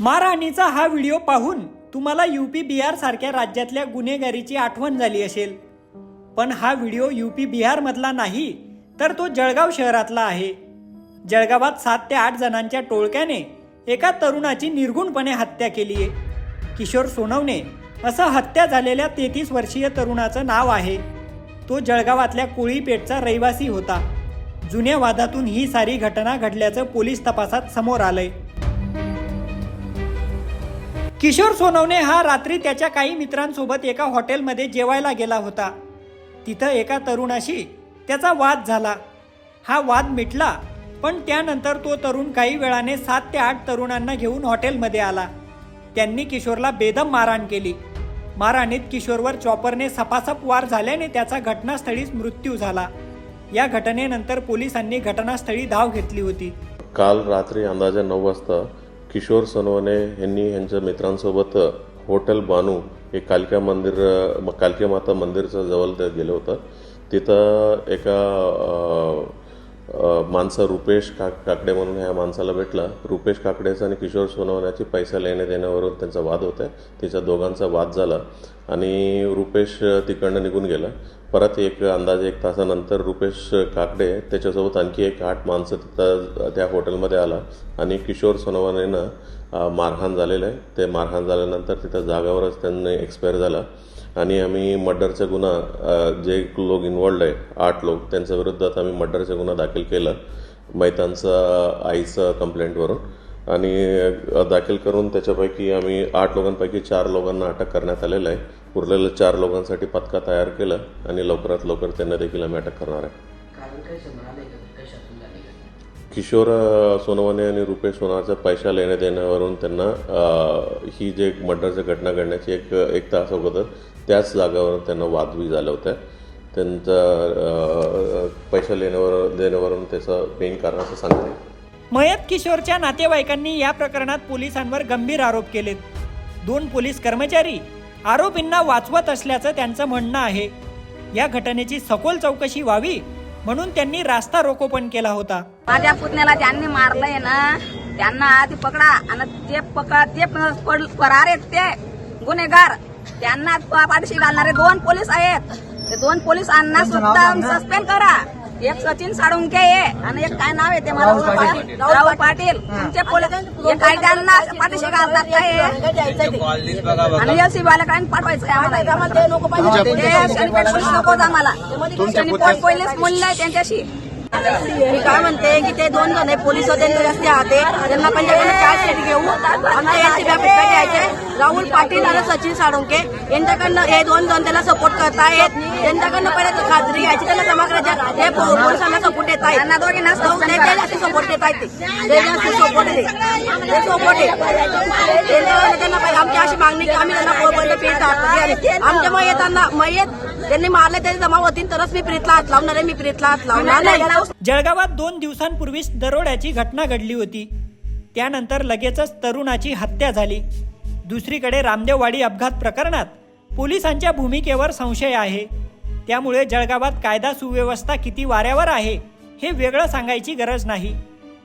मारहाणीचा हा व्हिडिओ पाहून तुम्हाला यूपी बिहार सारख्या राज्यातल्या गुन्हेगारीची आठवण झाली असेल. पण हा व्हिडिओ यू पी बिहारमधला नाही तर तो जळगाव शहरातला आहे. जळगावात सात ते आठ जणांच्या टोळक्याने एका तरुणाची निर्गुणपणे हत्या केली आहे. किशोर सोनवणे असं हत्या झालेल्या तेहतीस वर्षीय तरुणाचं नाव आहे. तो जळगावातल्या कोळीपेठचा रहिवासी होता. जुन्या वादातून ही सारी घटना घडल्याचं पोलीस तपासात समोर आलंय. किशोर सोनवणे हा रात्री त्याच्या काही मित्रांसोबत एका हॉटेलमध्ये जेवायला गेला होता. तिथं एका तरुणाशी त्याचा वाद झाला. हा वाद मिटला पण त्यानंतर तो तरुण काही वेळाने सात ते आठ तरुणांना घेऊन हॉटेलमध्ये आला. त्यांनी किशोरला बेदम मारहाण केली. मारहाणीत किशोरवर चॉपरने सपासप वार झाल्याने त्याचा घटनास्थळीच मृत्यू झाला. या घटनेनंतर पोलिसांनी घटनास्थळी धाव घेतली होती. काल रात्री अंदाजे नऊ वाजता किशोर सोनवणे यांनी यांच्या मित्रांसोबत हॉटेल बानू हे कालिका मंदिर म- कालिका माता मंदिरच्या जवळ गेलं होतं. तिथं एका माणसं रुपेश का काकडे म्हणून ह्या माणसाला भेटला. रुपेश काकडेचा आणि किशोर सोनवण्याची पैसा लेण्या देण्यावरून त्यांचा वाद होता त्याच्या दोघांचा वाद झाला आणि रुपेश तिकडनं निघून गेला. परत एक अंदाजे एक तासानंतर रुपेश काकडे त्याच्यासोबत आणखी एक आठ माणसं तिथं त्या हॉटेलमध्ये आला आणि किशोर सोनवणेनं मारहाण झालेलं आहे. ते मारहाण झाल्यानंतर तिथं जागावरच त्यांनी एक्सपायर झाला. आणि आम्ही मर्डरचा गुन्हा जे लोक इन्वॉल्ड आहे आठ लोक त्यांच्या विरुद्धात आम्ही मर्डरचा गुन्हा दाखल केला मैतांचा आईचं कंप्लेंटवरून आणि दाखल करून त्याच्यापैकी आम्ही आठ लोकांपैकी चार लोकांना अटक करण्यात आलेलं आहे. उरलेल्या चार लोकांसाठी पथका तयार केलं आणि लवकरात लवकर त्यांना देखील आम्ही अटक करणार आहे. किशोर अ, सोनवणे आणि रुपेश सोनारचा पैसा लेण्या देण्यावरून त्यांना ही जे मर्डरची घटना घडण्याची एक एक तास अगोदर त्याच जागावर त्यांना वादवी झालं होतं त्यांचा पैशा पैसा लेण्यावर देण्यावरून त्याचं मेन कारण असं सांगते. मयत किशोरच्या नातेवाईकांनी या प्रकरणात पोलिसांवर गंभीर आरोप केलेत. दोन पोलीस कर्मचारी आरोपींना वाचवत असल्याचं त्यांचं म्हणणं आहे. या घटनेची सखोल चौकशी व्हावी म्हणून त्यांनी रास्ता रोको पण केला होता. माझ्या पुतण्याला ज्यांनी मारलंय ना त्यांना आधी पकडा आणि ते पकड ते फरार आहेत ते गुन्हेगार. त्यांना पाठीशी घालणारे दोन पोलीस आहेत. ते दोन पोलिसांना सुद्धा सस्पेंड करा. एक सचिन साळुंके आहे आणि एक काय नाव आहे ते मला राहुल पाटील. तुमचे पोलीस काय त्यांना पाठीशी घालतात काय आणि एलसी वाल्याकडे पाठवायचं आम्हाला? नको पाहिजे. पोलीस आम्हाला. पोलीस मूल्य आहे त्यांच्याशी. मी काय म्हणते की ते दोन जण पोलीस होते रस्ते आते त्यांना चार्ज शीट घेऊ. घ्यायचे राहुल पाटील आणि सचिन साळुंके यांच्याकडनं हे दोन जण त्याला सपोर्ट करतायत. त्यांच्याकडनं पहिले खात्री घ्यायची त्यांना जमा करायच्या हे पोलिसांना सपोर्ट देत आहेत सपोर्ट देत आहेत ते. सपोर्ट आहे. ते सपोर्ट त्यांना पहिले आमची अशी मागणी की आम्ही त्यांना पोरबंद पीठ आमच्या मयतांना मयत त्यांनी मारले तरी जमा होतील तरच मी प्रीतला हात लावणार आहे मी प्रीतला हात लावणार नाही. जळगावात दोन दिवसांपूर्वीच दरोड्याची घटना घडली होती. त्यानंतर लगेचच तरुणाची हत्या झाली. दुसरीकडे रामदेववाडी अपघात प्रकरणात पोलिसांच्या भूमिकेवर संशय आहे. त्यामुळे जळगावात कायदा सुव्यवस्था किती वाऱ्यावर आहे हे वेगळं सांगायची गरज नाही.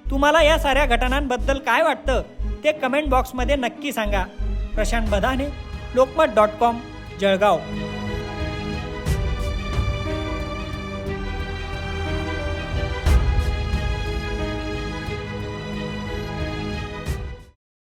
तुम्हाला या साऱ्या घटनांबद्दल काय वाटतं ते कमेंट बॉक्समध्ये नक्की सांगा. Prashant Badane Lokmat dot com Jalgaon.